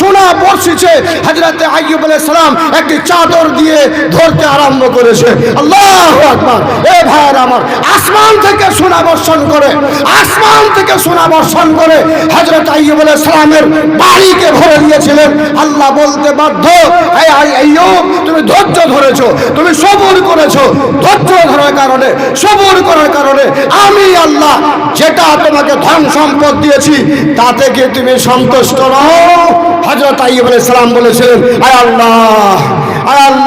সোনা বর্ষিছে হাজরাতে আইয়ুব আলাইহিস সালাম একটি চাদর দিয়ে ধরতে আরম্ভ করেছে। আল্লাহু আকবার। এ ভাইয়ের আমার, আসমান থেকে সোনা বর্ষণ করে, আসমান থেকে সোনা বর্ষণ করে হযরত আইয়ুব আলাইহিস সালামের বাড়িকে ভরে দিয়েছিলেন। আল্লাহ বলতে বাধ্য তুমি ধৈর্য ধরেছো, তুমি সবুর করেছ। ধৈর্য ধরার কারণে, সবুর করার কারণে আমি আল্লাহ যেটা তোমাকে ধন সম্পদ দিয়েছি, তাতে কি তুমি সন্তুষ্ট নও? হযরত আইব সালাম বলেছিলেন আয় আল্লাহ আল্লাহ,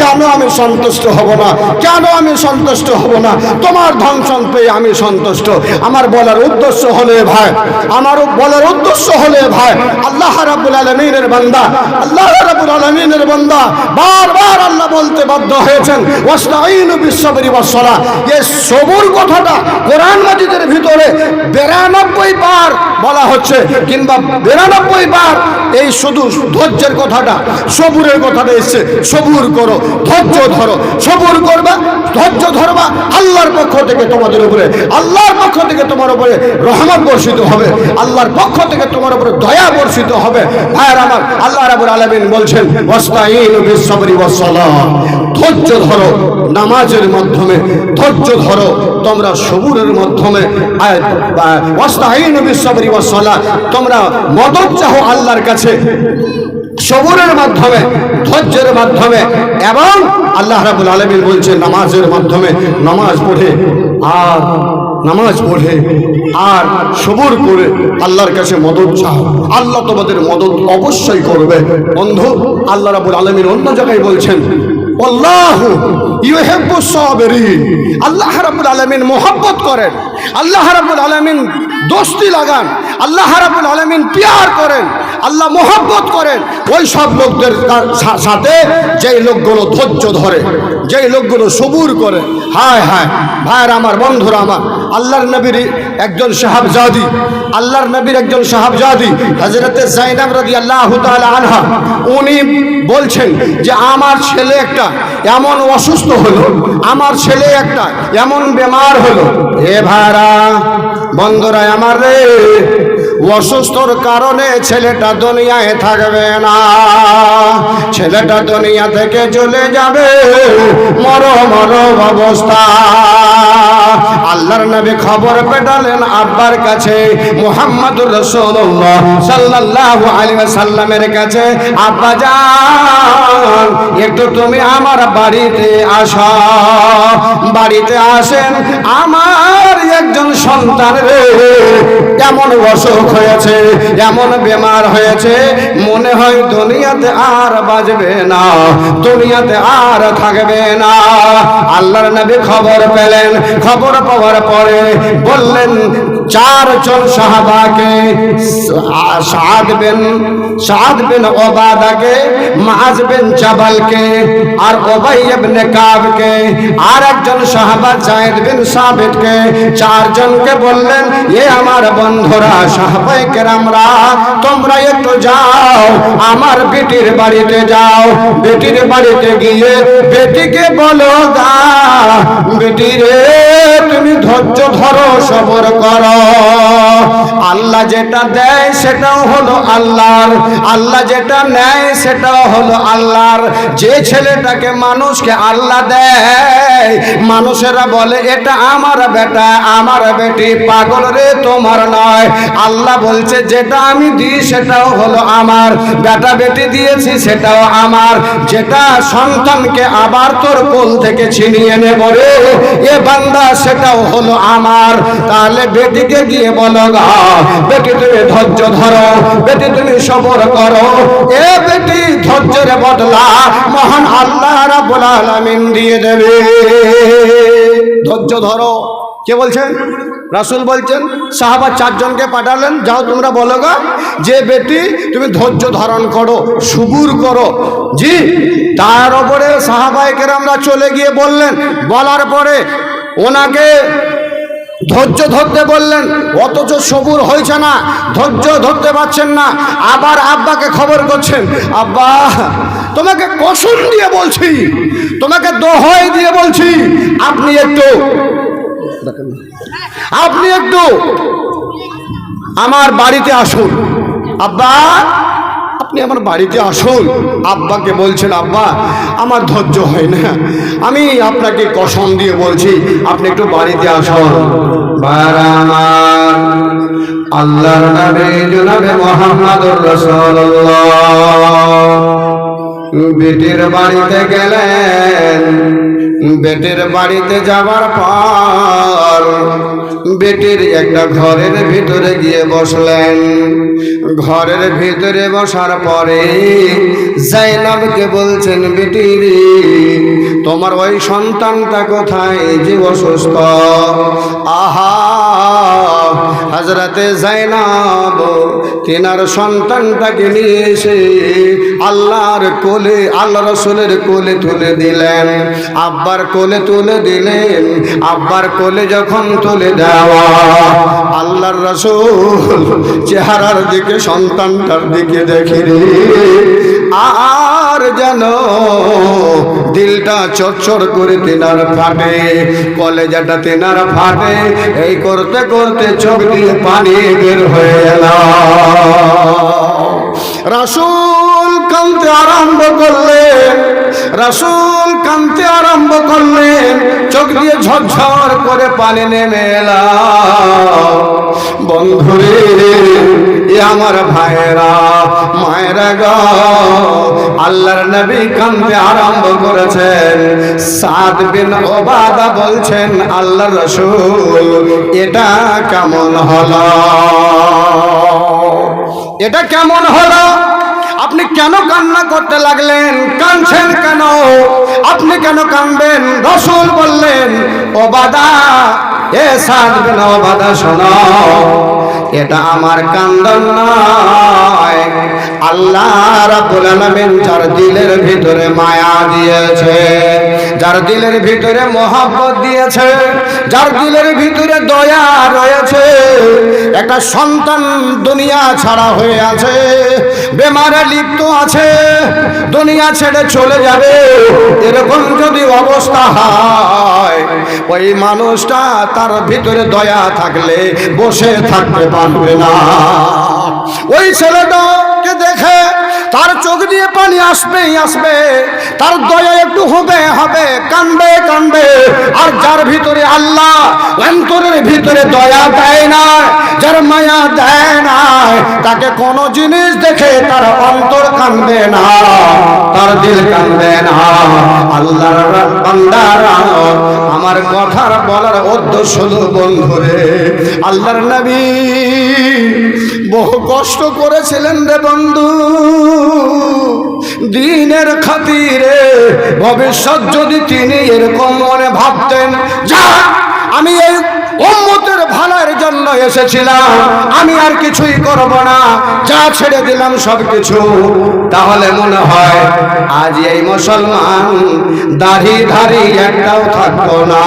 কেন আমি সন্তুষ্ট হব না? কেন আমি সন্তুষ্ট হব না? তোমার ধন সম্পে আমি সন্তুষ্ট। আমার বলার উদ্দেশ্য হলে ভাই, আমার বলার উদ্দেশ্য হলে ভাই, আল্লাহ রাব্বুল আলামিনের বান্দা, আল্লাহ রাব্বুল আলামিনের বান্দা, বারবার আল্লাহ বলতে বাধ্য হয়েছেন ওয়াস্তাইনু বিসসাবরি ওয়াসসালাহ। এই সবুর কথাটা কোরআন মাজিদের ভিতরে 92 বার বলা হচ্ছে, কিংবা 92 বার এই শুধু ধৈর্যের কথাটা, সবুরের কথাটা এসছে, সবুর করো, ধৈর্য ধরো, সবুর করবা, ধৈর্য ধরবা, আল্লাহর পক্ষ থেকে তোমাদের উপরে, আল্লাহর পক্ষ থেকে তোমার উপরে রহমত বর্ষিত হবে, আল্লাহর পক্ষ থেকে তোমার উপরে দয়া বর্ষিত হবে। ভাইয়ের আমার, আল্লাহ রাবুল আলামিন বলছেন ধৈর্য ধরো, নামাজের মাধ্যমে ধৈর্য ধরো, তোমরা সবুরের মাধ্যমে তোমরা মদত চাও আল্লাহর কাছে। সবুরের মাধ্যমে, ধৈর্যের মাধ্যমে এবং আল্লাহ রাবুল আলমিন বলছে নামাজের মাধ্যমে নামাজ পড়ে আর নামাজ পড়ে আর সবর করে আল্লাহর কাছে মদত চাও। আল্লাহ তোমাদের মদত অবশ্যই করবে। বন্ধু, আল্লাহ রাবুল আলমিন অন্য জায়গায় বলছেন আল্লাহ রাব্বুল আলামিন মোহাব্বত করেন। আল্লাহ রাব্বুল আলামিন দোস্তি লাগান। আল্লাহ রাব্বুল আলামিন পিয়ার করেন। আল্লাহ মোহাব্বত করেন। ওই সব লোকদের সাথে যেই লোকগুলো ধৈর্য ধরে, যেই লোকগুলো সবুর করে, হায় হায়, ভাইয়ের আমার, বন্ধুরা আমার, আল্লাহর নবীর একজন সাহাবজাদি, আল্লাহর নবীর একজন সাহাবজাদি হজরতে জাইনাব রাদি আল্লাহ আনহা, উনি বলছেন যে, আমার ছেলে একটা এমন অসুস্থ হলো, আমার ছেলে একটা এমন বেমার হলো। এ ভাড়া বন্ধুরা আমার রে অসুস্থর কারণে ছেলেটা দুনিয়ায় থাকবে না। ছেলেটা দুনিয়া থেকে চলে যাবে। মর মর অবস্থা। আল্লাহর নবী খবর পেটালেন আব্বার কাছে। মুহাম্মদুর রাসূলুল্লাহ সাল্লাল্লাহু আলাইহি সাল্লামের কাছে, আব্বা যান একটু তুমি আমার বাড়িতে আসো। বাড়িতে আসেন, আমার একজন সন্তান রে, এমন অসুখ হয়েছে, এমন বেমার হয়েছে, মনে হয় দুনিয়াতে আর বাজবে না, দুনিয়াতে আর থাকবে না। আল্লাহর নবী খবর পেলেন, খবর পাওয়ার পরে বললেন চারজন সাহাবাকে সাদ বিন সাদ বিন ওবাদাকে মাজ বিন জাবালকে, আর ওবাই ইবনে কাবকে, আর একজন সাহাবা জায়েদ বিন সাবিতকে চারজনকে বললেন, এ আমার বন্ধুরা সাহাবাই কেরামরা, তোমরা একটু যাও, আমার বেটির বাড়িতে যাও, বেটির বাড়িতে গিয়ে বেটিকে বলো গা, বেটি রে তুমি ধৈর্য ধরো, সবর করো। আল্লাহ যেটা দেয় সেটাও হলো আল্লাহর। আল্লাহ যেটা নেয় সেটাও হলো আল্লাহর। যে ছেলেটাকে মানুষকে আল্লাহ দেয়, মানুষেরা বলে, এটা আমার বেটা, আমার বেটি, পাগল রে, তোমার নয়। আল্লাহ বলছে, যেটা আমি দিই সেটাও হলো আমার। বেটা বেটি দিয়েছি সেটাও আমার। যেটা সন্তানকে আবার তোর কোল থেকে ছিনিয়ে নেব রে, এ বান্দা সেটাও হলো আমার। তাহলে বেটিকে গিয়ে বলো গা, বেটি তুমি ধৈর্য ধরো, বেটি তুমি সবর করো। এ বেটি ধৈর্যের বদলা মহান আল্লাহ রাব্বুল আলামিন দিয়ে দেবে। ধৈর্য ধরো। কে বলছেন? রাসুল বলছেন, সাহাবা চারজনকে পাঠালেন, যাও তোমরা বলো গা, যে বেটি তুমি ধৈর্য ধারণ করো, সুবুর করো। জি, তার ওপরে সাহাবাইকের আমরা চলে গিয়ে বললেন, বলার পরে ওনাকে ধৈর্য ধরতে বললেন, অথচ সবুর হয়েছে না, ধৈর্য ধরতে পারছেন না। আবার আব্বাকে খবর করছেন, আব্বা, তোমাকে কসম দিয়ে বলছি, তোমাকে দোহাই দিয়ে বলছি, আপনি একটু আপনি একটু আমার বাড়িতে আসুন। আব্বা আপনি আমার বাড়িতে আসুন। আব্বাকে বলছেন, আব্বা, আমার ধৈর্য হয় না। আমি আপনাকে কসম দিয়ে বলছি, আপনি একটু বাড়িতে আসুন। আল্লাহর নবী জনাবে মোহাম্মদুর রাসূলুল্লাহ। বেটির বাড়িতে গেলেন বেটির বাড়িতে যাবার পর বেটির একটা ঘরের ভিতরে গিয়ে বসলেন। ঘরের ভিতরে বসার পরে জাইনাবকে বলছেন, বেটি রে, তোমার ওই সন্তানটা কোথায়? যে অসুস্থ। আহা হাজরাতে জাইনাব তিনার সন্তানটাকে নিয়ে এসে আল্লাহর কোলে আল্লাহ রসুলের কোলে তুলে দিলেন। আব্বার কোলে তুলে দিলেন, আব্বার কোলে যখন তুলে দেওয়া, আল্লাহর রসুল চেহারার দিকে, সন্তানটার দিকে দেখে আর যেন দিলটা চরচর করে তেনার ফাটে, কলেজাটা তেনার ফাটে, এই করতে করতে চোখ দিয়ে পানি বের হয়ে গেল রাসুল কানতে আরম্ভ করলেন, রাসুল কানতে আরম্ভ করলেন, চোখ দিয়ে ঝরঝর করে পানি নেমে এলাম। বন্ধুরে আমার ভাইরা মায়েরা গ, আল্লাহর নবী কানতে আরম্ভ করেছেন। সাদ বিন ওবাদা বলছেন আল্লাহর রসুল, এটা কেমন হলো? এটা কেমন হলো? আপনি কেন কান্না করতে লাগলেন? কানছেন কেন? আপনি কেন কানবেন? রসুল বললেন ও বাদা এ সাদ বিন ওবাদা শোনো? এটা আমার কান্দন নয়। আল্লাহ রাব্বুল আলামিন যার দিলের ভিতরে মায়া দিয়েছে, যার দিলের ভিতরে মহব্বত দিয়েছে, যার দিলের ভিতরে দয়া রয়েছে, একটা সন্তান দুনিয়া ছাড়া হয়ে আছে, বেমারে লিপ্ত আছে, দুনিয়া ছেড়ে চলে যাবে। এরকম যদি অবস্থা হয়, ওই মানুষটা তার ভিতরে দয়া থাকলে, বসে থাকতে পারবে না। ওই ছেলেটাকে দেখে তার চোখ দিয়ে পানি আসবেই আসবে, তার দয়া একটু হবে হবে, কানবে কানবে। আর যার ভিতরে আল্লাহ, অন্তরের ভিতরে দয়া দেয় না, যার মায়া দেয় না তাকে কোনো জিনিস দেখে তার অন্তর কানবে না, তার দিল কানবে না। আল্লাহর বান্দারা আমার কথার বলার উদ্দেশ্য হলো, বন্ধুরে, আল্লাহর নবী বহু কষ্ট করেছিলেন রে বন্ধু। দিনের খাতিরে ভবিষ্যৎ যদি তিনি এরকম মনে ভাবতেন যা আমি এই উম্মতের ভালোর জন্য এসেছিলাম, আমি আর কিছুই করব না, যা ছেড়ে দিলাম সব কিছু তাহলে মনে হয় আজ এই মুসলমান দাড়ি ধারি একটাও থাকতো না।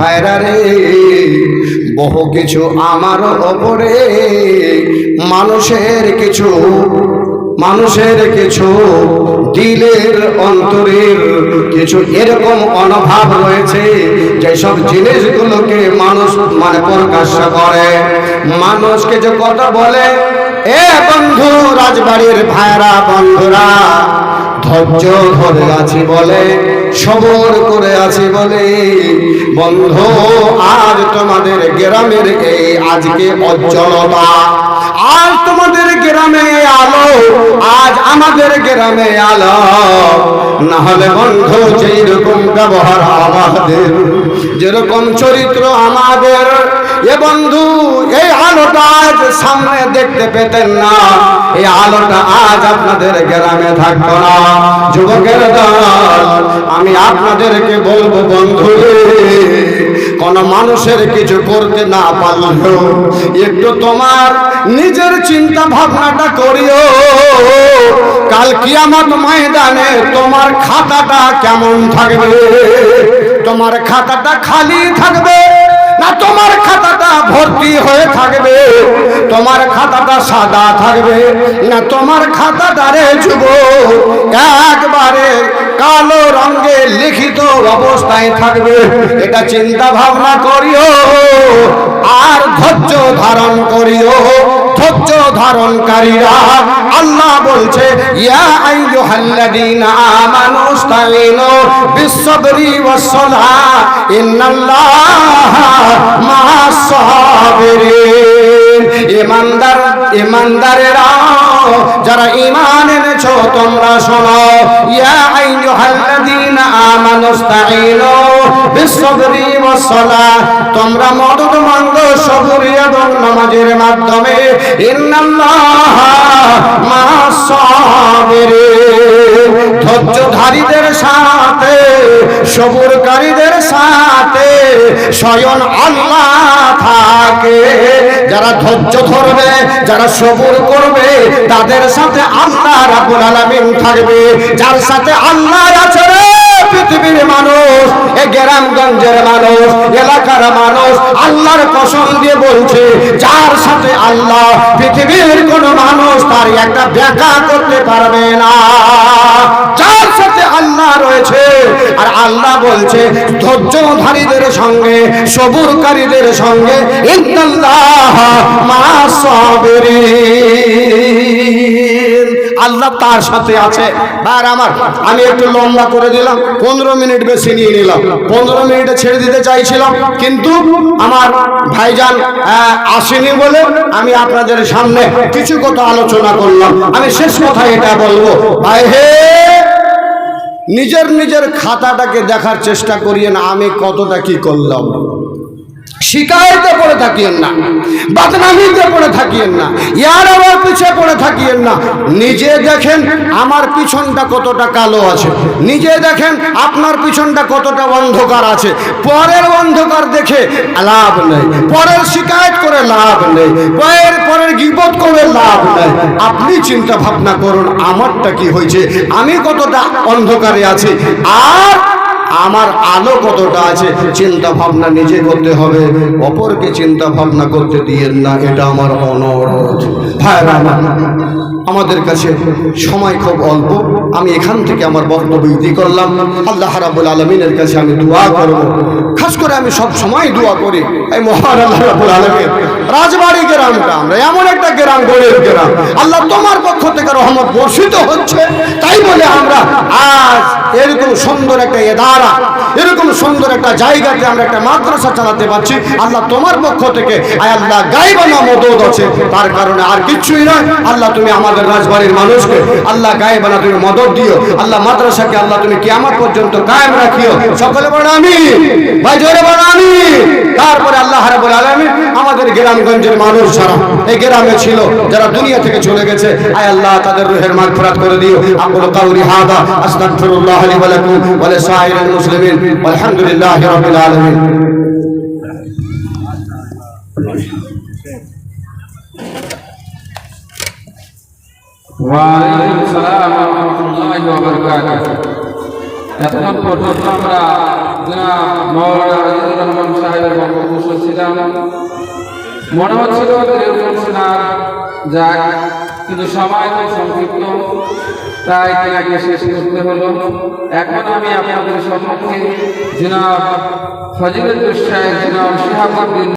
ভাইরা রে, বহু কিছু আমার ওপরে, মানুষের কিছু মানুষের কিছু দিলের অন্তরের কিছু এরকম অনভাব রয়েছে যেসব জিনিসগুলোকে মানুষ মানে প্রকাশ করে। মানুষকে যে কথা বলে, এ বন্ধু, রাজবাড়ির ভাইরা, বন্ধুরা ধৈর্য ধরে আছি বলে, সবর করে আছি বলে। বন্ধু আর তোমাদের গ্রামের এই আজকে অজ্জ্বলতা। আর তোমাদের গ্রামে আলো, আজ আমাদের গ্রামে আলো। না হলে বন্ধু যেই রকম ব্যবহার আমাদের, যেরকম চরিত্র আমাদের এ বন্ধু, এই আলোটা আজ সামনে দেখতে পেতেন না। এই আলোটা আজ আপনাদের গ্রামে থাকতো না। যুবকের দল, আমি আপনাদেরকে বলব বন্ধু, কোন মানুষের কিছু করতে না পারলেও একটু তোমার নিজের চিন্তা ভাবনাটা করিও। কাল কিয়ামত ময়দানে তোমার খাতাটা কেমন থাকবে? তোমার খাতাটা খালি থাকবে? না, তোমার খাতাটা ভর্তি হয়ে থাকবে, তোমার খাতাটা সাদা থাকবে, না, তোমার খাতাটা রে যুব একবারে কালো রঙে লিখিত অবস্থায় থাকবে। এটা চিন্তা ভাবনা করিও, আর ধৈর্য ধারণ করিও ধৈর্য ধারণকারীরা আল্লাহ বলছে, ইয়া আইয়ুহাল্লাযীনা আমানু ইসতাঈনু বিস-সাবরি ওয়াস-সালাহ, ইন্নাল্লাহা মা'আস সাবিরিন ইমানদার ইমানদারেরা যারা ঈমান এনেছো, তোমরা শোনো, ইয়া আইয়ুহাল্লাযীনা আমানু তোমরা এবং মাধ্যমে ধৈর্যধারীদের সাথে, সবরকারীদের সাথে স্বয়ং আল্লাহ থাকে। যারা ধৈর্য ধরবে, যারা সবুর করবে, তাদের সাথে আল্লাহ রাব্বুল আলামিন থাকবে। যার সাথে আল্লাহ আছে পৃথিবীর মানুষ, এ গ্রামগঞ্জের মানুষ, এলাকার মানুষ আল্লাহর কসম দিয়ে বলছে, যার সাথে আল্লাহ পৃথিবীর কোন মানুষ তার একটা করতে পারবে না যার সাথে আল্লাহ রয়েছে, আর আল্লাহ বলছে, ধৈর্যধারীদের সঙ্গে, সবুরকারীদের সঙ্গে, ইন্নাল্লাহ মা'আস সাবিরিন। আল্লাহ তার সাথে আছে। আর আমার, আমি একটু লম্বা করে দিলাম, পনেরো মিনিট বেশি নিয়ে নিলাম। পনেরো মিনিটে ছেড়ে দিতে চাইছিলাম, কিন্তু আমার ভাইজান আসেনি বলে আমি আপনাদের সামনে কিছু কথা আলোচনা করলাম। আমি শেষ কথা এটা বলব। ভাই, হে, নিজের নিজের খাতাটাকে দেখার চেষ্টা করিয়েন, আমি কতটা কি করলাম। শিকায়তে পড়ে থাকিয়েন না, বদনামিতে পড়ে থাকিয়েন না, ইয়ার আমার পিছে পড়ে থাকিয়েন না। নিজে দেখেন আমার পিছনটা কতটা কালো আছে। নিজে দেখেন আপনার পিছনটা কতটা অন্ধকার আছে। পরের অন্ধকার দেখে লাভ নেই। পরের শিকায়ত করে লাভ নেই। পরের পরের গিবত করে লাভ নেই। আপনি চিন্তা ভাবনা করুন, আমারটা কি হয়েছে? আমি কতটা অন্ধকারে আছি? আর আমার আলো কতটা আছে চিন্তা ভাবনা নিজে করতে হবে। অপরকে চিন্তা ভাবনা করতে দিয়ে না, এটা আমার অনুরোধ। ভাইরা আমার আমাদের কাছে সময় খুব অল্প। আমি এখান থেকে আমার বক্তব্য ইতি করলাম। আল্লাহ রাবুল আলমিনের কাছে আমি দোয়া করব। খাস করে আমি সব সময় দোয়া করি। এই মহান আল্লাহ রাবুল আলমিন, রাজবাড়ি গ্রামটা আমরা এমন একটা গ্রাম, গরিব গ্রাম। আল্লাহ তোমার পক্ষ থেকে রহমত বর্ষিত হচ্ছে। তাই বলে আমরা আজ এরকম সুন্দর একটা এদারা, এরকম সুন্দর একটা জায়গাতে আমরা একটা মাদ্রাসা চালাতে পারছি। আল্লাহ তোমার পক্ষ থেকে, আয় আল্লাহ গাইবানা মদত আছে। তার কারণে আর কিছুই নয়। আল্লাহ তুমি আমাদের রাজবাড়ির মানুষকে আল্লাহ গাইবানা তুমি মদত দিও, আল্লাহ মাদ্রাসাকে আল্লাহ তুমি কিয়ামত পর্যন্ত কায়েম রাখিও। সকলে বড় আমি ভাই, জোরে বড় আমি তারপরে আল্লাহ রাব্বুল আলামিন আমাদের গ্রামগঞ্জের মানুষ যারা, এই গ্রামে ছিল, যারা দুনিয়া থেকে চলে গেছে, আয় আল্লাহ তাদের রুহের মাগফিরাত করে দিও। আকুল কাউলি হাদা, আস্তাগফিরুল্লাহ লি ওয়া লাকুম ওয়া লিসাইরিল মুসলিমিন, ওয়ালহামদুলিল্লাহি রাব্বিল আলামিন। ওয়ালাইকুম সালাম ওয়া রাহমাতুল্লাহি ওয়া বারাকাতুহু এতক্ষণ পর্যন্ত আমরা জনাব মাওলানা আজিজুর রহমান সাহেবের বক্তব্য শুনছিলাম মনে হচ্ছিল এরকম শোনা যাক কিন্তু সময় তো সংক্ষিপ্ত তাই তেনাকে শেষ করতে হলো। এখন আমি আপনাদের সম্মুখে জনাব ফজিলুর সাহেব, জনাব শিহাবুদ্দিন